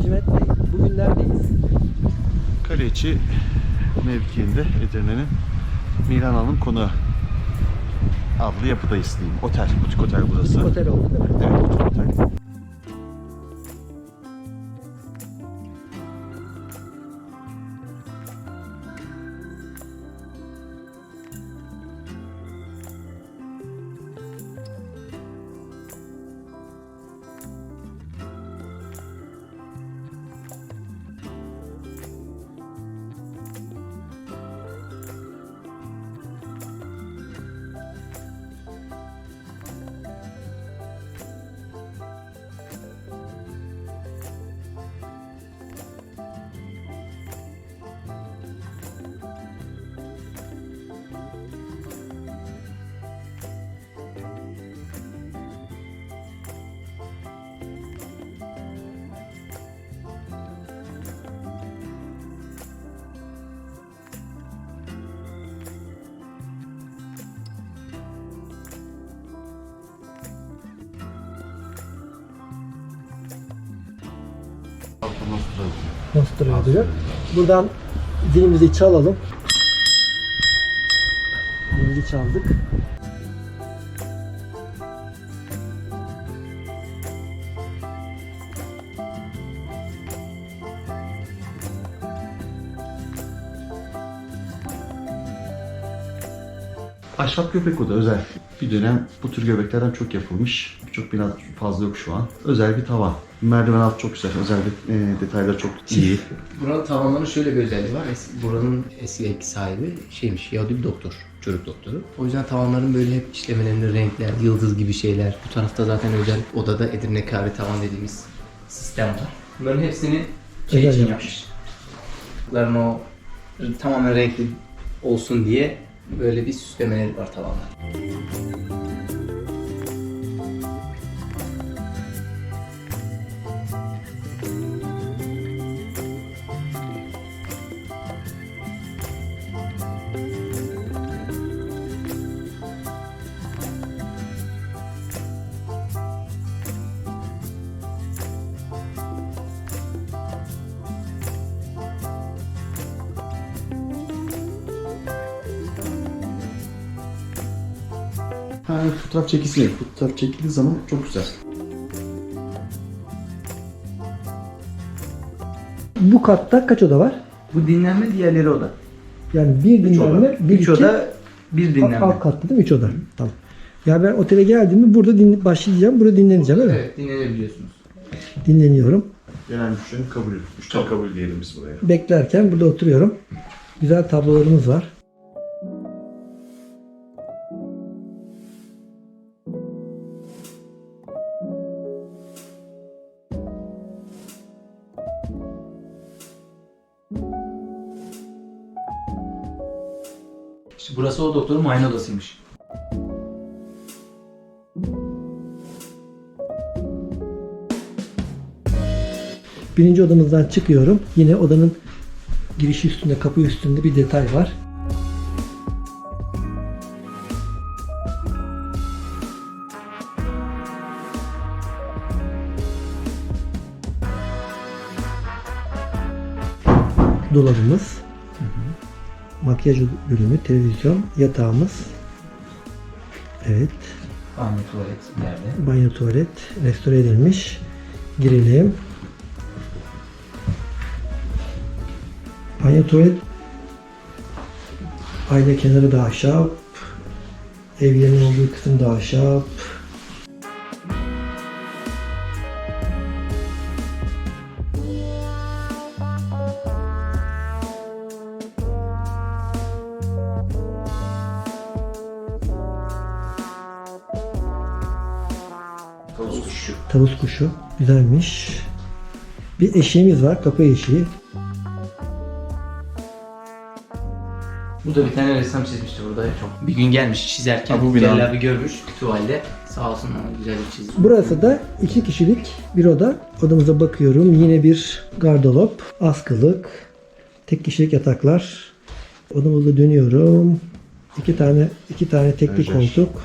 Ercüment Bey, bugün neredeyiz? Kaleci mevkiinde Edirne'nin Miran Hanım konağı adlı yapıdayız diyeyim. Otel, butik otel burası. Otel oldu değil mi? Evet, butik otel. Duruyor diyor. Buradan zilimizi çalalım. Zilimizi çaldık. Ahşap göbek oda özel. Bir dönem bu tür göbeklerden çok yapılmış. Birçok bina fazla yok şu an. Özel bir tavan. Merdiven altı çok güzel. Özel bir, e, detaylar çok iyi. Buranın tavanlarının şöyle bir özelliği var. Es- buranın eski ev sahibi şeymiş, Yahudi bir doktor, çocuk doktoru. O yüzden tavanların böyle hep işlemelerinde renkler, yıldız gibi şeyler. Bu tarafta zaten özel odada Edirne kahve tavan dediğimiz sistem var. Bunların hepsini şey Özel için yapmış. yapmış. Bunların o tamamen renkli olsun diye böyle bir süslemeleri var tavanlar. Ha, fotoğraf çekilsin. Fotoğraf çekildiği zaman çok güzel. Bu katta kaç oda var? Bu dinlenme diğerleri oda. Yani bir dinlenme, bir Üç iki, oda, bir dinlenme. alt katta değil mi? Üç oda. Tamam. Ya ben otele geldiğimde burada din başlayacağım, burada dinleneceğim değil mi? Evet, dinlenebiliyorsunuz. Dinleniyorum. Genel müşterinin kabulü. Müşteri kabul diyelim biz buraya. Beklerken burada oturuyorum. Güzel tablolarımız var. İşte burası o doktorun muayene odasıymış. Birinci odamızdan çıkıyorum. Yine odanın girişi üstünde, kapı üstünde bir detay var. Dolabımız, makyaj bölümü, televizyon, yatağımız. Evet, Banyo tuvalet ileride. banyo tuvalet restore edilmiş. Girelim. Banyo tuvalet ayna kenarı da ahşap. Evlerin olduğu kısım da ahşap. Kuşu. Tavus kuşu. Güzelmiş. Bir eşiğimiz var. Kapı eşiği. Bu da bir tane ressam çizmişti burada çok. Bir gün gelmiş çizerken Ha, bu bina. abi görmüş tuvalde. Sağ olsun ama güzel bir çizim. Burası da iki kişilik bir oda. Odamıza bakıyorum. Yine bir gardırop, askılık, tek kişilik yataklar. Odamıza dönüyorum. İki tane iki tane tekli koltuk.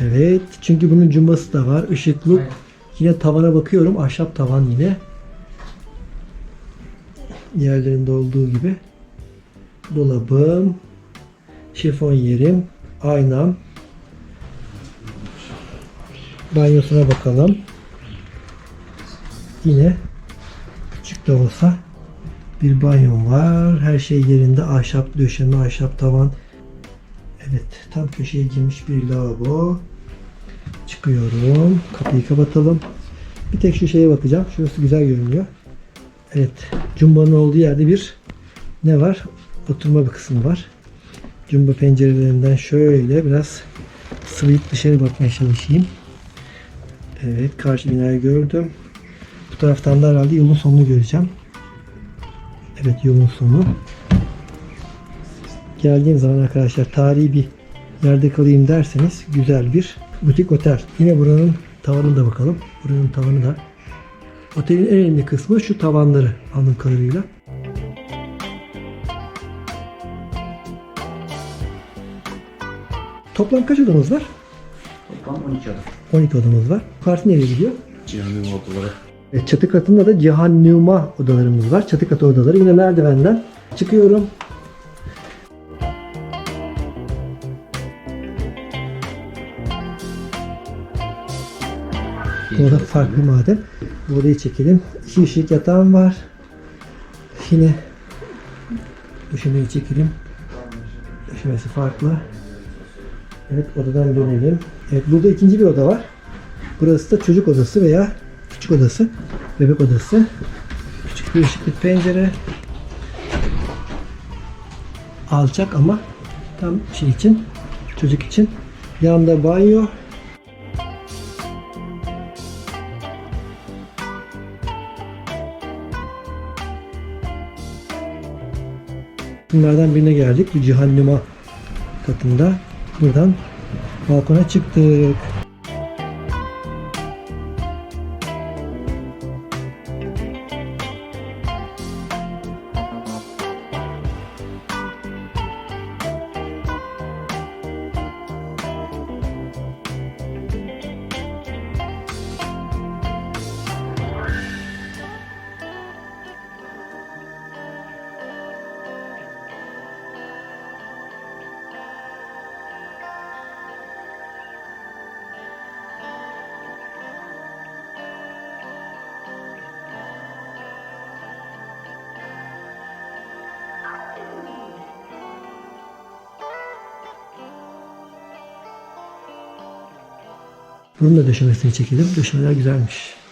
Evet. Çünkü bunun cumbası da var. Işıklık. Yine tavana bakıyorum. Ahşap tavan yine. Diğerlerinde olduğu gibi. Dolabım. Şifon yerim. Aynam. Banyosuna bakalım. Yine küçük de olsa bir banyom var. Her şey yerinde. Ahşap döşeme, ahşap tavan. Evet, tam köşeye girmiş bir lavabo. Çıkıyorum. Kapıyı kapatalım. Bir tek şu şeye bakacağım. Şurası güzel görünüyor. Evet, cumbanın olduğu yerde bir ne var? Oturma bir kısmı var. Cumba pencerelerinden şöyle biraz sıvayıp dışarı bakmaya çalışayım. Evet, karşı binayı gördüm. Bu taraftan da herhalde yolun sonunu göreceğim. Evet, yolun sonu. Geldiğim zaman arkadaşlar tarihi bir yerde kalayım derseniz güzel bir butik otel. Yine buranın tavanına da bakalım. Buranın tavanı da otelin en önemli kısmı şu tavanları anladığım kadarıyla. Toplam kaç odamız var? Toplam 12 adım. 12 odamız var. Parti nereye gidiyor? Cihan'ın odaları. E, Çatı katında da cihannuma odalarımız var. Çatı katı odaları. Yine merdivenden çıkıyorum. Bu da farklı maden. Bu odayı çekelim. İki ışık yatağım var. Yine döşemeyi çekelim. Döşemesi farklı. Evet odadan dönelim. Evet burada ikinci bir oda var. Burası da çocuk odası veya küçük odası. Bebek odası. Küçük bir ışıklı pencere. Alçak ama tam şey için çocuk için. Yanında banyo. Bunlardan birine geldik. Bu Cihannuma katında. Buradan balkona çıktık. Bunun da döşemesini çekelim. Döşemeler güzelmiş.